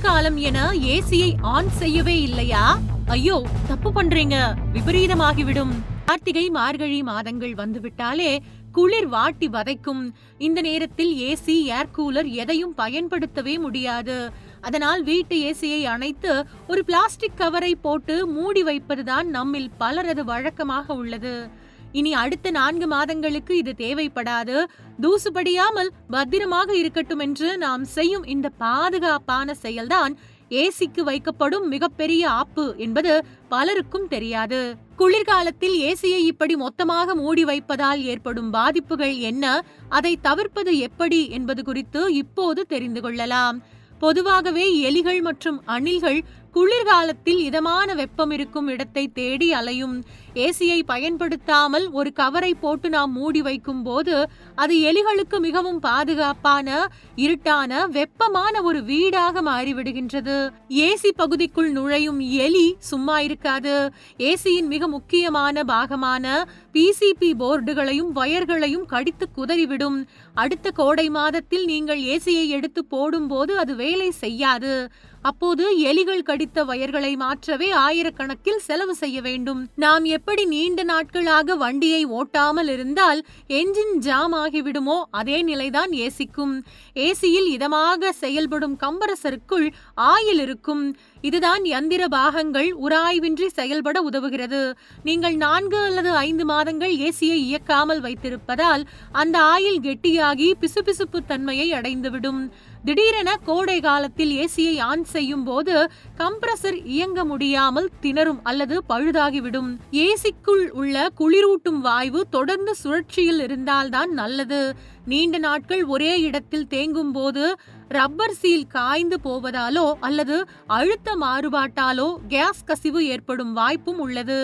குளிர்காலம் என ஏசியை ஆன் செய்யவே இல்லையா? ஐயோ தப்பு பண்றீங்க. விபரீதமாகிவிடும். கார்த்திகை மார்கழி மாதங்கள் வந்துவிட்டாலே குளிர் வாட்டி வதைக்கும். இந்த நேரத்தில் ஏசி ஏர் கூலர் எதையும் பயன்படுத்தவே முடியாது. அதனால் வீட்டு ஏசியை அணைத்து ஒரு பிளாஸ்டிக் கவரை போட்டு மூடி வைப்பதுதான் நம்மில் பலரது வழக்கமாக உள்ளது. இனி அடுத்த நான்கு மாதங்களுக்கு இது தேவைப்படாது. தூசுபடியாமல் பத்திரமாக இருக்கட்டும் என்று நாம் செய்யும் இந்த பாதுகாப்பான செயல்தான் ஏசிக்கு வைக்கப்படும் மிகப்பெரிய ஆப்பு என்பது பலருக்கும் தெரியாது. குளிர்காலத்தில் ஏசியை இப்படி மொத்தமாக மூடி வைப்பதால் ஏற்படும் பாதிப்புகள் என்ன? அதை தவிர்ப்பது எப்படி என்பது குறித்து இப்போது தெரிந்து கொள்ளலாம். பொதுவாகவே எலிகள் மற்றும் அணில்கள் குளிர்காலத்தில் இதமான வெப்பம் இருக்கும் இடத்தை தேடி அலையும் ஏசியை பயன்படுத்தாமல் ஒரு கவரை போட்டு நாம் மூடி வைக்கும் போது அது எலிகளுக்கு மிகவும் பாதுகாப்பான இருட்டான வெப்பமான ஒரு வீடாக மாறிவிடுகின்றது. ஏசி பகுதிக்குள் நுழையும் எலி சும்மா இருக்காது. ஏசியின் மிக முக்கியமான பாகமான பிசிபி போர்டுகளையும் வயர்களையும் கடித்து குதறிவிடும். அடுத்த கோடை மாதத்தில் நீங்கள் ஏசியை எடுத்து போடும்போது அது வேலை செய்யாது. அப்போது எலிகள் அடித்த வயர்களை மாற்றவே ஆயிரக்கணக்கில் செலவு செய்ய வேண்டும். நாம் எப்படி நீண்ட நாட்களாக வண்டியை ஓட்டாமல் இருந்தால் என்ஜின் ஜாம் ஆகிவிடுமோ? அதே நிலைதான் ஏசிக்கும். ஏசியில் இதமாக செயல்படும் கம்பரசருக்குள் ஆயில் இருக்கும். இதுதான் எந்திர பாகங்கள் உராய்வின்றி செயல்பட உதவுகிறது. நீங்கள் நான்கு அல்லது ஐந்து மாதங்கள் ஏசியை இயக்காமல் வைத்திருப்பதால் அந்த ஆயில் கெட்டியாகி பிசுபிசுப்பு தன்மையை அடைந்துவிடும். திடீரென கோடை காலத்தில் ஏசியை ஆன் செய்யும் போது கம்ப்ரசர் இயங்க முடியாமல் திணறும் அல்லது பழுதாகிவிடும். ஏசிக்குள் உள்ள குளிரூட்டும் வாயு தொடர்ந்து சுழற்சியில் இருந்தால்தான் நல்லது. நீண்ட நாட்கள் ஒரே இடத்தில் தேங்கும் போது ரப்பர் சீல் காய்ந்து போவதாலோ அல்லது அழுத்த மாறுபாட்டாலோ கேஸ் கசிவு ஏற்படும் வாய்ப்பும் உள்ளது.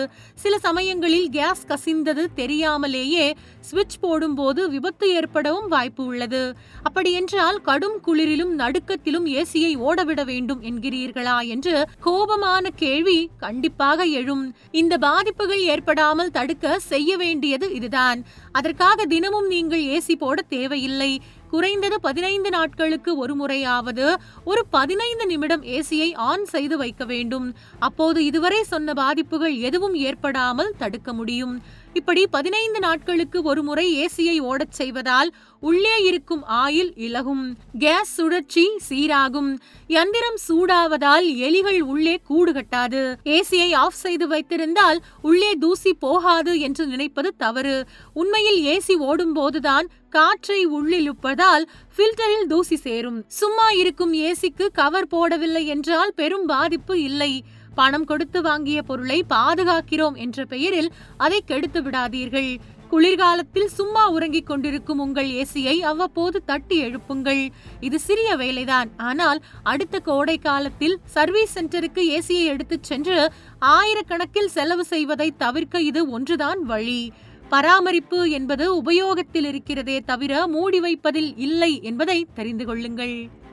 சில சமயங்களில் கேஸ் கசிந்தது தெரியாமலேயே சுவிட்ச் போடும்போது விபத்து ஏற்படவும் வாய்ப்பு உள்ளது. அப்படியென்றால் கடும் குளிரிலும் நடுக்கத்திலும் ஏசியை ஓடவிட வேண்டும் என்கிறீர்களா என்று கோபமான கேள்வி கண்டிப்பாக எழும். இந்த பாதிப்புகள் ஏற்படாமல் தடுக்க செய்ய வேண்டியது இதுதான். அதற்காக தினமும் நீங்கள் ஏசி போட தேவையில்லை. குறைந்தது பதினைந்து நாட்களுக்கு ஒரு முறையாவது ஒரு பதினைந்து நிமிடம் ஏசியை ஆன் செய்து வைக்க வேண்டும். அப்போது இதுவரை சொன்ன பாதிப்புகள் எதுவும் ஏற்படாமல் தடுக்க முடியும். இப்படி பதினைந்து நாட்களுக்கு ஒரு முறை ஏசியை ஓடச் செய்வதால் உள்ளே இருக்கும் ஆயில் இலகும். கேஸ் சுழற்சி சீராகும். யந்திரம் சூடாவதால் எலிகள் உள்ளே கூடு கட்டாது. ஏசியை ஆஃப் செய்து வைத்திருந்தால் உள்ளே தூசி போகாது என்று நினைப்பது தவறு. உண்மையில் ஏசி ஓடும் போதுதான் காற்றை உள்ளிழுப்பதால் ஃபில்டரில் தூசி சேரும். சும்மா இருக்கும் ஏசிக்கு கவர் போடவில்லை என்றால் பெரும் பாதிப்பு இல்லை. பணம் கொடுத்து வாங்கிய பொருளை பாதுகாக்கிறோம் என்ற பெயரில் அதை கெடுத்து விடாதீர்கள். குளிர்காலத்தில் சும்மா உறங்கிக் கொண்டிருக்கும் உங்கள் ஏசியை அவ்வப்போது தட்டி எழுப்புங்கள். இது சிறிய வேலைதான். ஆனால் அடுத்த கோடை காலத்தில் சர்வீஸ் சென்டருக்கு ஏசியை எடுத்துச் சென்று ஆயிரக்கணக்கில் செலவு செய்வதை தவிர்க்க இது ஒன்றுதான் வழி. பராமரிப்பு என்பது உபயோகத்தில் இருக்கிறதே தவிர மூடி வைப்பதில் இல்லை என்பதை தெரிந்து கொள்ளுங்கள்.